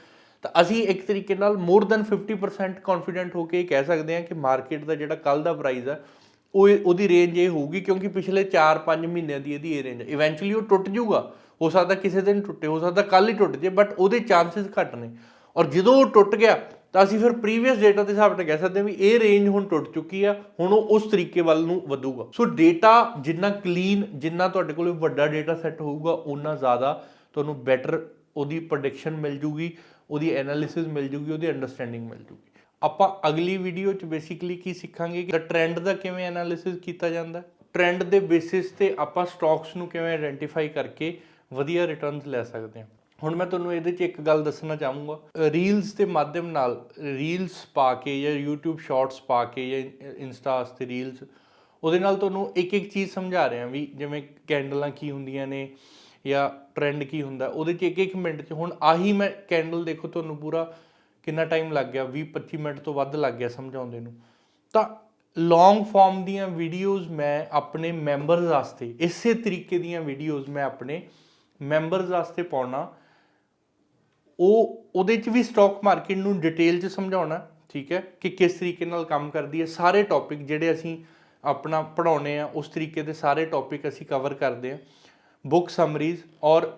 ਤਾਂ ਅਸੀਂ ਇੱਕ ਤਰੀਕੇ ਨਾਲ ਮੋਰ ਦੈਨ 50% ਕੌਨਫੀਡੈਂਟ ਹੋ ਕੇ ਇਹ ਕਹਿ ਸਕਦੇ ਹਾਂ ਕਿ ਮਾਰਕੀਟ ਦਾ ਜਿਹੜਾ ਕੱਲ ਦਾ ਪ੍ਰਾਈਸ ਹੈ, ਉਹ ਇਹ- ਉਹਦੀ ਰੇਂਜ ਇਹ ਹੋਊਗੀ ਕਿਉਂਕਿ ਪਿਛਲੇ 4-5 ਮਹੀਨਿਆਂ ਦੀ ਇਹਦੀ ਇਹ ਰੇਂਜ ਹੈ। ਇਵੈਂਚੁਅਲੀ ਉਹ ਟੁੱਟ ਜਾਊਗਾ। ਹੋ ਸਕਦਾ ਕਿਸੇ ਦਿਨ ਟੁੱਟੇ, ਹੋ ਸਕਦਾ ਕੱਲ ਹੀ ਟੁੱਟ ਜੇ ਬਟ ਉਹਦੇ ਚਾਂਸਸ ਘੱਟ ਨੇ। ਔਰ ਜਦੋਂ ਉਹ ਟੁੱਟ ਗਿਆ ਤਾਂ ਅਸੀਂ ਫਿਰ ਪ੍ਰੀਵੀਅਸ ਡੇਟਾ ਦੇ ਹਿਸਾਬ ਨਾਲ ਕਹਿ ਸਕਦੇ ਹਾਂ ਵੀ ਇਹ ਰੇਂਜ ਹੁਣ ਟੁੱਟ ਚੁੱਕੀ ਆ, ਹੁਣ ਉਹ ਉਸ ਤਰੀਕੇ ਵੱਲ ਨੂੰ ਵਧੂਗਾ। ਸੋ ਡੇਟਾ ਜਿੰਨਾ ਕਲੀਨ ਜਿੰਨਾ ਤੁਹਾਡੇ ਕੋਲ ਵੱਡਾ ਡੇਟਾ ਸੈੱਟ ਹੋਊਗਾ ਉਨਾ ਜ਼ਿਆਦਾ ਤੁਹਾਨੂੰ ਬੈਟਰ ਉਹਦੀ ਪ੍ਰੈਡਿਕਸ਼ਨ ਮਿਲ ਜੂਗੀ, ਉਹਦੀ ਐਨਾਲਿਸਿਸ ਮਿਲ ਜੂਗੀ, ਉਹਦੀ ਅੰਡਰਸਟੈਂਡਿੰਗ ਮਿਲ ਜੂਗੀ। ਆਪਾਂ ਅਗਲੀ ਵੀਡੀਓ ਚ ਬੇਸਿਕਲੀ ਕੀ ਸਿੱਖਾਂਗੇ ਕਿ ਟ੍ਰੈਂਡ ਦਾ ਕਿਵੇਂ ਐਨਾਲਿਸਿਸ ਕੀਤਾ ਜਾਂਦਾ ਟ੍ਰੈਂਡ ਦੇ ਬੇਸਿਸ ਤੇ ਆਪਾਂ ਸਟਾਕਸ ਨੂੰ ਕਿਵੇਂ ਆਇਡੈਂਟੀਫਾਈ ਕਰਕੇ ਵਧੀਆ ਰਿਟਰਨਸ ਲੈ ਸਕਦੇ ਹਾਂ। ਹੁਣ ਮੈਂ ਤੁਹਾਨੂੰ ਇਹਦੇ 'ਚ ਇੱਕ ਗੱਲ ਦੱਸਣਾ ਚਾਹੂੰਗਾ। ਰੀਲਸ ਦੇ ਮਾਧਿਅਮ ਨਾਲ ਰੀਲਸ ਪਾ ਕੇ ਜਾਂ YouTube ਸ਼ਾਰਟਸ ਪਾ ਕੇ ਜਾਂ ਇੰਸਟਾ ਤੇ ਰੀਲਸ ਉਹਦੇ ਨਾਲ ਤੁਹਾਨੂੰ ਇੱਕ ਇੱਕ ਚੀਜ਼ ਸਮਝਾ ਰਿਹਾ ਵੀ ਜਿਵੇਂ ਕੈਂਡਲਾਂ ਕੀ ਹੁੰਦੀਆਂ ਨੇ ਜਾਂ ਟ੍ਰੈਂਡ ਕੀ ਹੁੰਦਾ, ਉਹਦੇ 'ਚ ਇੱਕ ਇੱਕ ਮਿੰਟ 'ਚ। ਹੁਣ ਆਹੀ ਮੈਂ ਕੈਂਡਲ ਦੇਖੋ ਤੁਹਾਨੂੰ ਪੂਰਾ ਕਿੰਨਾ ਟਾਈਮ ਲੱਗ ਗਿਆ 20 25 ਮਿੰਟ ਤੋਂ ਵੱਧ ਲੱਗ ਗਿਆ ਸਮਝਾਉਂਦੇ ਨੂੰ। ਤਾਂ ਲੌਂਗ ਫਾਰਮ ਦੀਆਂ ਵੀਡੀਓਜ਼ ਮੈਂ ਆਪਣੇ ਮੈਂਬਰਸ ਵਾਸਤੇ, ਇਸੇ ਤਰੀਕੇ ਦੀਆਂ ਵੀਡੀਓਜ਼ ਮੈਂ ਆਪਣੇ ਮੈਂਬਰਸ ਵਾਸਤੇ ਪਾਉਣਾ। ਉਹ ਉਹਦੇ 'ਚ ਵੀ ਸਟਾਕ ਮਾਰਕੀਟ ਨੂੰ ਡਿਟੇਲ 'ਚ ਸਮਝਾਉਣਾ, ਠੀਕ ਹੈ, ਕਿ ਕਿਸ ਤਰੀਕੇ ਨਾਲ ਕੰਮ ਕਰਦੀ ਹੈ, ਸਾਰੇ ਟੌਪਿਕ ਜਿਹੜੇ ਅਸੀਂ ਆਪਣਾ ਪੜਾਉਨੇ ਆ ਉਸ ਤਰੀਕੇ ਦੇ ਸਾਰੇ ਟੌਪਿਕ ਅਸੀਂ ਕਵਰ ਕਰਦੇ ਆ ਬੁੱਕ ਸਮਰੀਜ਼ ਔਰ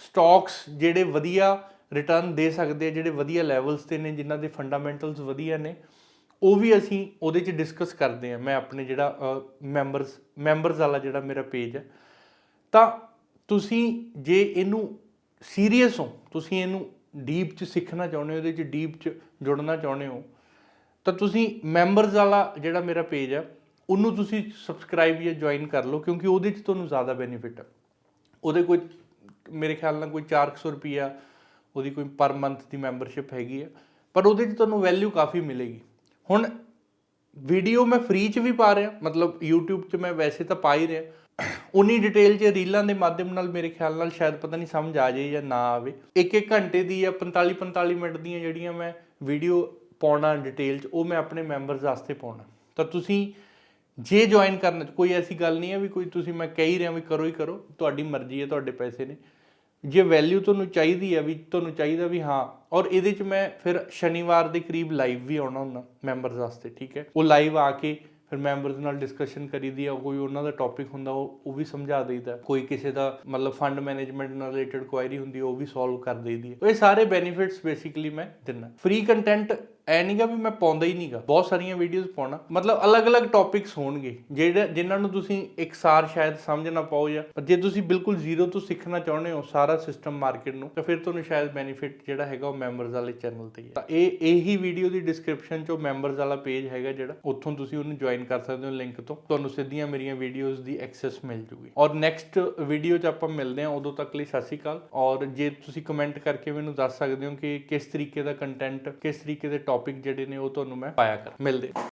ਸਟਾਕਸ ਜਿਹੜੇ ਵਧੀਆ ਰਿਟਰਨ ਦੇ ਸਕਦੇ ਆ, ਜਿਹੜੇ ਵਧੀਆ ਲੈਵਲਸ ਤੇ ਨੇ, ਜਿਨ੍ਹਾਂ ਦੇ ਫੰਡਾਮੈਂਟਲਸ ਵਧੀਆ ਨੇ, ਉਹ ਵੀ ਅਸੀਂ ਉਹਦੇ 'ਚ ਡਿਸਕਸ ਕਰਦੇ ਆ ਮੈਂ ਆਪਣੇ ਜਿਹੜਾ ਮੈਂਬਰਸ ਮੈਂਬਰਸ ਵਾਲਾ ਜਿਹੜਾ ਮੇਰਾ ਪੇਜ ਹੈ। ਤਾਂ ਤੁਸੀਂ ਜੇ ਇਹਨੂੰ ਸੀਰੀਅਸ ਹੋ, ਤੁਸੀਂ ਇਹਨੂੰ ਡੀਪ ਚ ਸਿੱਖਣਾ ਚਾਹੁੰਦੇ ਹੋ, ਉਹਦੇ ਚ ਡੀਪ ਚ ਜੁੜਨਾ ਚਾਹੁੰਦੇ ਹੋ, ਤਾਂ ਤੁਸੀਂ ਮੈਂਬਰਸ ਵਾਲਾ ਜਿਹੜਾ ਮੇਰਾ ਪੇਜ ਹੈ, ਉਹਨੂੰ ਤੁਸੀਂ ਸਬਸਕ੍ਰਾਈਬ ਜਾਂ ਜੁਆਇਨ ਕਰ ਲਓ, ਕਿਉਂਕਿ ਉਹਦੇ ਚ ਤੁਹਾਨੂੰ ਜ਼ਿਆਦਾ ਬੈਨੀਫਿਟ ਆ। ਉਹਦੇ ਕੋਈ, ਮੇਰੇ ਖਿਆਲ ਨਾਲ ਕੋਈ 400 ਰੁਪਿਆ ਉਹਦੀ ਕੋਈ ਪਰ ਮੰਥ ਦੀ ਮੈਂਬਰਸ਼ਿਪ ਹੈਗੀ ਆ, ਪਰ ਉਹਦੇ ਚ ਤੁਹਾਨੂੰ ਵੈਲਿਊ ਕਾਫੀ ਮਿਲੇਗੀ। ਹੁਣ ਵੀਡੀਓ ਮੈਂ ਫ੍ਰੀ ਚ ਵੀ ਪਾ ਰਿਹਾ, ਮਤਲਬ YouTube 'ਚ ਮੈਂ ਵੈਸੇ ਤਾਂ ਪਾ ਹੀ ਰਿਹਾ। ਉਨੀ ਡਿਟੇਲ 'ਚ ਰੀਲਾਂ ਦੇ ਮਾਧਿਅਮ ਨਾਲ ਮੇਰੇ ਖਿਆਲ ਨਾਲ ਸ਼ਾਇਦ ਪਤਾ ਨਹੀਂ ਸਮਝ ਆ ਜਾਏ ਜਾਂ ਨਾ ਆਵੇ। ਇੱਕ ਇੱਕ ਘੰਟੇ ਦੀ ਜਾਂ 45 45 ਮਿੰਟ ਦੀਆਂ ਜਿਹੜੀਆਂ ਮੈਂ ਵੀਡੀਓ ਪਾਉਣਾ ਡਿਟੇਲ 'ਚ, ਉਹ ਮੈਂ ਆਪਣੇ ਮੈਂਬਰਸ ਵਾਸਤੇ ਪਾਉਣਾ। ਤਾਂ ਤੁਸੀਂ ਜੇ ਜੁਆਇਨ ਕਰਨਾ ਕੋਈ ਐਸੀ ਗੱਲ ਨਹੀਂ ਹੈ ਵੀ ਕੋਈ ਤੁਸੀਂ ਮੈਂ ਕਹਿ ਹੀ ਰਿਹਾ ਵੀ ਕਰੋ ਹੀ ਕਰੋ, ਤੁਹਾਡੀ ਮਰਜ਼ੀ ਹੈ, ਤੁਹਾਡੇ ਪੈਸੇ ਨੇ। ਜੇ ਵੈਲਿਊ ਤੁਹਾਨੂੰ ਚਾਹੀਦੀ ਹੈ ਵੀ, ਤੁਹਾਨੂੰ ਚਾਹੀਦਾ ਵੀ ਹਾਂ, ਔਰ ਇਹਦੇ ਚ ਮੈਂ ਫਿਰ ਸ਼ਨੀਵਾਰ ਦੇ ਕਰੀਬ ਲਾਈਵ ਵੀ ਆਉਣਾ ਹੁੰਦਾ ਮੈਂਬਰਸ ਵਾਸਤੇ, ਠੀਕ ਹੈ? ਉਹ ਲਾਈਵ ਆ ਕੇ ਫਿਰ ਮੈਂਬਰਸ ਨਾਲ ਡਿਸਕਸ਼ਨ ਕਰੀਦੀ ਆ ਕੋਈ ਉਹਨਾਂ ਦਾ ਟੌਪਿਕ ਹੁੰਦਾ, ਉਹ ਉਹ ਵੀ ਸਮਝਾ ਦਈਦਾ ਕੋਈ ਕਿਸੇ ਦਾ ਮਤਲਬ ਫੰਡ ਮੈਨੇਜਮੈਂਟ ਨਾਲ ਰਿਲੇਟਡ ਕੁਆਇਰੀ ਹੁੰਦੀ, ਉਹ ਵੀ ਸੋਲਵ ਕਰ ਦੇਈਦੀ ਹੈ ਇਹ ਸਾਰੇ ਬੈਨੀਫਿਟਸ ਬੇਸਿਕਲੀ ਮੈਂ ਦਿੰਦਾ। ਫ੍ਰੀ ਕੰਟੈਂਟ ਐ ਨਹੀਂਗਾ ਵੀ ਮੈਂ ਪਾਉਂਦਾ ਹੀ ਨਹੀਂਗਾ ਬਹੁਤ ਸਾਰੀਆਂ ਵੀਡੀਓਜ਼ ਪਾਉਣਾ। ਮਤਲਬ ਅਲੱਗ-ਅਲੱਗ ਟੌਪਿਕਸ ਹੋਣਗੇ। ਜਿਹੜੇ, ਜਿਨ੍ਹਾਂ ਨੂੰ ਤੁਸੀਂ ਇੱਕਸਾਰ ਸ਼ਾਇਦ ਸਮਝ ਨਾ ਪਾਓ ਜਾਂ ਜੇ ਤੁਸੀਂ ਬਿਲਕੁਲ ਜ਼ੀਰੋ ਤੋਂ ਸਿੱਖਣਾ ਚਾਹੁੰਦੇ ਹੋ ਸਾਰਾ ਸਿਸਟਮ ਮਾਰਕੀਟ ਨੂੰ, ਤਾਂ ਫਿਰ ਤੁਹਾਨੂੰ ਸ਼ਾਇਦ ਬੈਨੀਫਿਟ ਜਿਹੜਾ ਹੈਗਾ ਉਹ ਮੈਂਬਰਸ ਵਾਲੇ ਚੈਨਲ ਤੇ ਹੈ ਤਾਂ ਇਹ, ਇਹੀ ਵੀਡੀਓ ਦੀ ਡਿਸਕ੍ਰਿਪਸ਼ਨ 'ਚੋਂ ਮੈਂਬਰਸ ਵਾਲਾ ਪੇਜ ਹੈਗਾ ਜਿਹੜਾ, ਉੱਥੋਂ ਤੁਸੀਂ ਉਹਨੂੰ ਜੁਆਇਨ ਕਰ ਸਕਦੇ ਹੋ ਲਿੰਕ ਤੋਂ। ਤੁਹਾਨੂੰ ਸਿੱਧੀਆਂ ਮੇਰੀਆਂ ਵੀਡੀਓਜ਼ ਦੀ ਐਕਸੈਸ ਮਿਲ ਜੂਗੀ। ਔਰ ਨੈਕਸਟ ਵੀਡੀਓ 'ਚ ਆਪਾਂ ਮਿਲਦੇ ਹਾਂ ਉਦੋਂ ਤੱਕ ਲਈ ਸਤਿ ਸ਼੍ਰੀ ਅਕਾਲ। ਔਰ ਜੇ ਤੁਸੀਂ ਕਮੈਂਟ ਕਰਕੇ ਮੈਨੂੰ ਦੱਸ ਸਕਦੇ ਹੋ ਕਿ ਕਿਸ ਤਰੀਕੇ ਦਾ ਕੰਟੈਂਟ ਕਿਸ ਤਰੀਕੇ ਦੇ ਟੌਪਿਕ ਜਿਹੜੇ ਨੇ ਉਹ ਤੁਹਾਨੂੰ ਮੈਂ ਪਾਇਆ ਕਰ ਮਿਲਦੇ